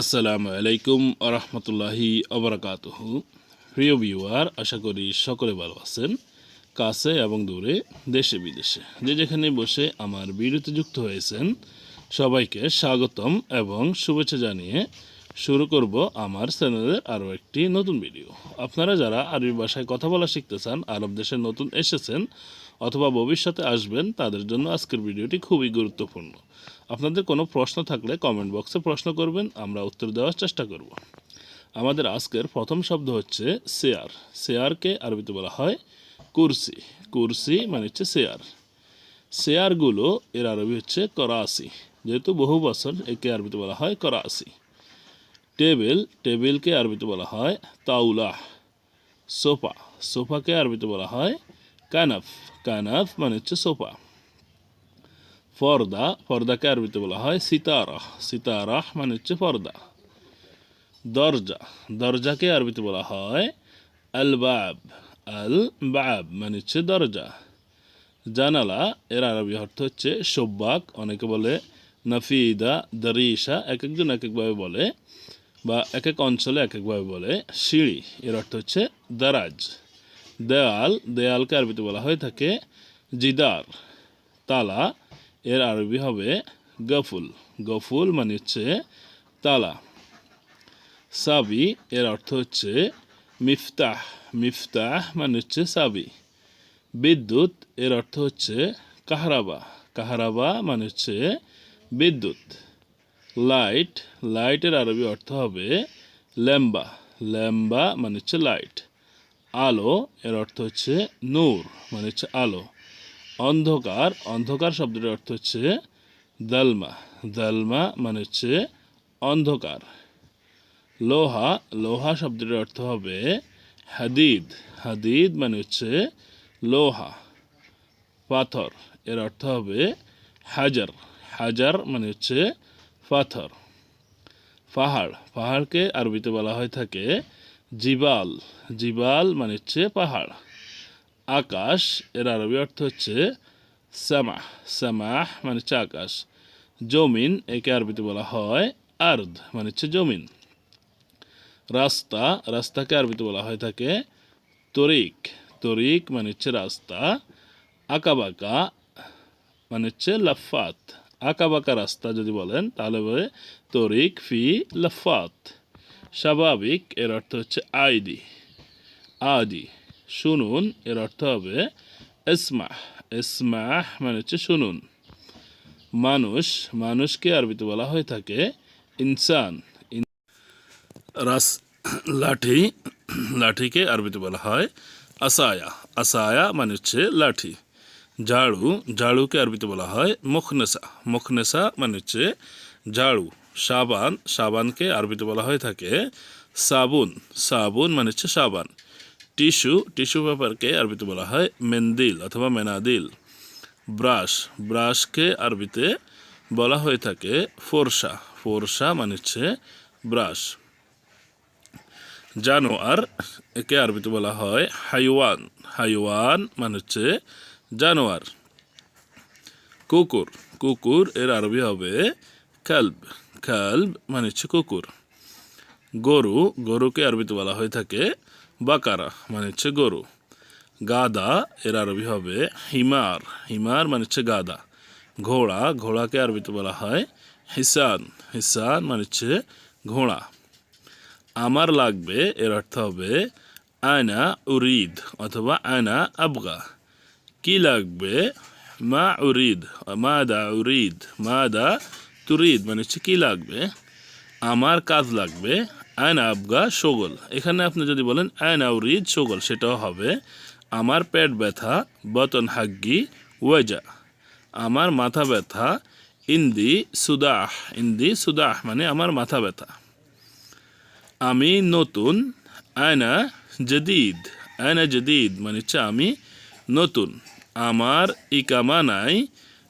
আসসালামু আলাইকুম আরহামতুল্লাহি আবরাকাতহ প্রিয় ভিউয়ার, আশা করি সকলে ভালো আছেন, কাছে এবং দূরে, দেশে বিদেশে। যে যেখানে বসে আমার ভিডিওতে যুক্ত হয়েছেন, সবাইকে স্বাগতম এবং শুভেচ্ছা জানিয়ে শুরু করব আমার চ্যানেলের আরও একটি নতুন ভিডিও। আপনারা যারা আরবি ভাষায় কথা বলা শিখতে চান, আরব দেশে নতুন এসেছেন অথবা ভবিষ্যতে আসবেন, তাদের জন্য আজকের ভিডিওটি খুবই গুরুত্বপূর্ণ। আপনাদের কোনো প্রশ্ন থাকলে কমেন্ট বক্সে প্রশ্ন করবেন, আমরা উত্তর দেওয়ার চেষ্টা করব। আমাদের আজকের প্রথম শব্দ হচ্ছে শেয়ার। শেয়ারকে আরবিতে বলা হয় কুরসি। কুরসি মানে হচ্ছে শেয়ার। শেয়ারগুলো এর আরবি হচ্ছে করাসি। যেহেতু বহু বছর একে আরবিতে বলা হয় করাসি। টেবিল, টেবিলকে আরবিতে বলা হয় তাউলাহ সোফা, সোফাকে আরবিতে বলা হয় কানাফ কানাফ মানে হচ্ছে সোফা ফর্দা পর্দাকে আরবিতে বলা হয় সিতারাহ সিতারাহ মানে হচ্ছে ফর্দা দরজা দরজাকে আরবিতে বলা হয় আল বাব আল বাব মানে হচ্ছে দরজা জানালা এর আরবি অর্থ হচ্ছে সব্বাক অনেকে বলে নাফিদা দরিসা এক একজন এক একভাবে বলে বা এক এক অঞ্চলে এক একভাবে বলে সিঁড়ি এর অর্থ হচ্ছে দারাজ দেয়াল, দেয়ালকে আরবিতে বলা হয়ে থাকে জিদার। তালা, এর আরবি হবে গফুল। গফুল মানে হচ্ছে তালা। সাবি, এর অর্থ হচ্ছে মিফতাহ। মিফতাহ মানে হচ্ছে সাবি। বিদ্যুৎ, এর অর্থ হচ্ছে কাহারাবা। কাহারাবা মানে হচ্ছে বিদ্যুৎ। লাইট, লাইটের আরবি অর্থ হবে ল্যাম্বা। ল্যাম্বা মানে হচ্ছে লাইট। আলো, এর অর্থ হচ্ছে নূর মানে হচ্ছে আলো। অন্ধকার অন্ধকার শব্দটির অর্থ হচ্ছে দালমা। দালমা মানে হচ্ছে অন্ধকার। লোহা লোহা শব্দটির অর্থ হবে হাদিদ। হাদিদ মানে হচ্ছে লোহা। পাথর, এর অর্থ হবে হাজার। হাজার মানে হচ্ছে পাথর। পাহাড়, পাহাড়কে আরবিতে বলা হয়ে থাকে জিবাল। জিবাল মানে হচ্ছে পাহাড়। আকাশ, এর আরবি অর্থ হচ্ছে সামাহ সামাহ মানে হচ্ছে আকাশ। জমিন, একে আরবিতে বলা হয় আর্দ মানে হচ্ছে জমিন। রাস্তা, রাস্তাকে আরবিতে বলা হয় থাকে তরিক। তরিক মানে হচ্ছে রাস্তা। আঁকাবাঁকা মানে হচ্ছে লাফাত। আঁকাবাঁকা রাস্তা যদি বলেন, তাহলে বলে তরিক ফি লাফাত। স্বাভাবিক, এর অর্থ হচ্ছে আইদি আদি, শুনুন, এর অর্থ হবে ইসমাহ ইসমাহ মানে হচ্ছে শুনুন। মানুষ, মানুষকে আরবিতে বলা হয়ে থাকে ইনসান। রাস, লাঠি, লাঠিকে আরবিতে বলা হয় আসায়া। আসায়া মানে হচ্ছে লাঠি। ঝাড়ু, ঝাড়ুকে আরবিতে বলা হয় মুখনেসা। মুখনেসা মানে হচ্ছে ঝাড়ু। সাবান সাবানকে আরবিতে বলা হয়ে থাকে সাবুন। সাবুন মানে হচ্ছে সাবান টিস্যু টিস্যু পেপারকে আরবিতে বলা হয় মেন্দিল অথবা মেনাদিল। ব্রাশ, ব্রাশকে আরবিতে বলা হয়ে থাকে ফোরসা। ফোরসা মানে হচ্ছে ব্রাশ। জানোয়ার, একে আরবিতে বলা হয় হাইওয়ান। হাইওয়ান মানে হচ্ছে জানোয়ার। কুকুর কুকুর এর আরবি হবে কালব। কালব মানে হচ্ছে কুকুর। গরু, গরুকে আরবিতে বলা হয়ে থাকে বাকারা মানে হচ্ছে গরু। গাদা, এর আরবি হবে হিমার। হিমার মানে হচ্ছে গাদা। ঘোড়া, ঘোড়াকে আরবিতে বলা হয় হিসান। হিসান মানে হচ্ছে ঘোড়া। আমার লাগবে, এর অর্থ হবে আয়না উরিদ অথবা আয়না আবগা। কি লাগবে? মা উরিদ, মা দা উরিদ, মা দা তুরিদ মানে হচ্ছে কি লাগবে? আমার কাজ লাগবে আয়না আবগা সগল। এখানে আপনি যদি বলেন আয়না উরিদ সগল, সেটাও হবে। আমার পেট ব্যথা, বতন হাগ্গি, ওয়েজা। আমার মাথা ব্যথা, ইন্দি সুদাহ। ইন্দি সুদাহ মানে আমার মাথা ব্যথা। আমি নতুন, আয়না জদিদ। আয়না জদিদ মানে হচ্ছে আমি নতুন। আমার ইকামা নাই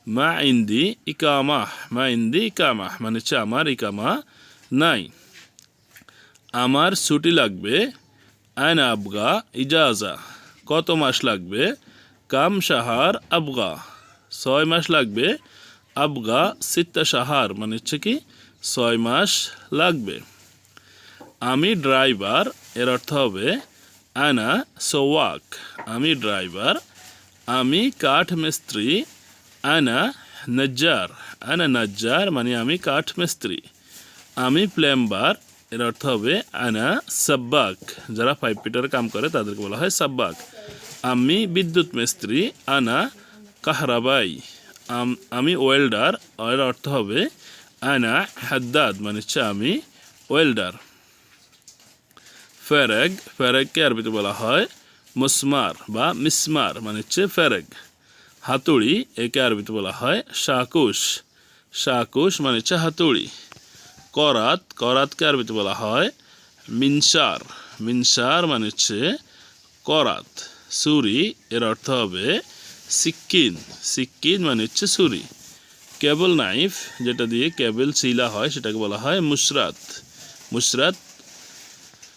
মা ইন্দি ইকামাহ মা ইন্দি ইকামাহ মানে হচ্ছে আমার ইকামা নাই। আমার ছুটি লাগবে আয়না আবগা, ইজাজা। কত মাস লাগবে? কাম সাহার আবগা। ছয় মাস লাগবে, আবগা সিত্তা সাহার মানে হচ্ছে কি, ছয় মাস লাগবে। আমি ড্রাইভার, এর অর্থ হবে আনা সোয়াক আমি ড্রাইভার, আমি কাঠ মিস্ত্রি আনা নজ্জার আনা নজ্জার মানে আমি কাঠ মিস্ত্রি। আমি প্লেম্বার এর অর্থ হবে আনা সাব্বাক। যারা পাইপ পিটার কাম করে তাদেরকে বলা হয় সাব্বাক। আমি বিদ্যুৎ মিস্ত্রি, আনা কাহরাবাই। আম- আমি ওয়েল্ডার এর অর্থ হবে আনা হাদ্দাদ মানে হচ্ছে আমি ওয়েল্ডার ফেরেগ, ফেরেগকে আরবিতে বলা হয় মুসমার বা মিসমার মানে হচ্ছে ফেরেগ। হাতুড়ি, একে আরবিতে বলা হয় শাকুশ। শাকুশ মানে হচ্ছে হাতুড়ি করাত, করাতকে আরবিতে বলা হয় মিনসার। মিনসার মানে হচ্ছে করাত। সুরি, এর অর্থ হবে সিক্কিন। সিক্কিন মানে হচ্ছে সুরি। কেবল নাইফ, যেটা দিয়ে কেবল শিলা হয়, সেটাকে বলা হয় মুসরাত। মুসরাত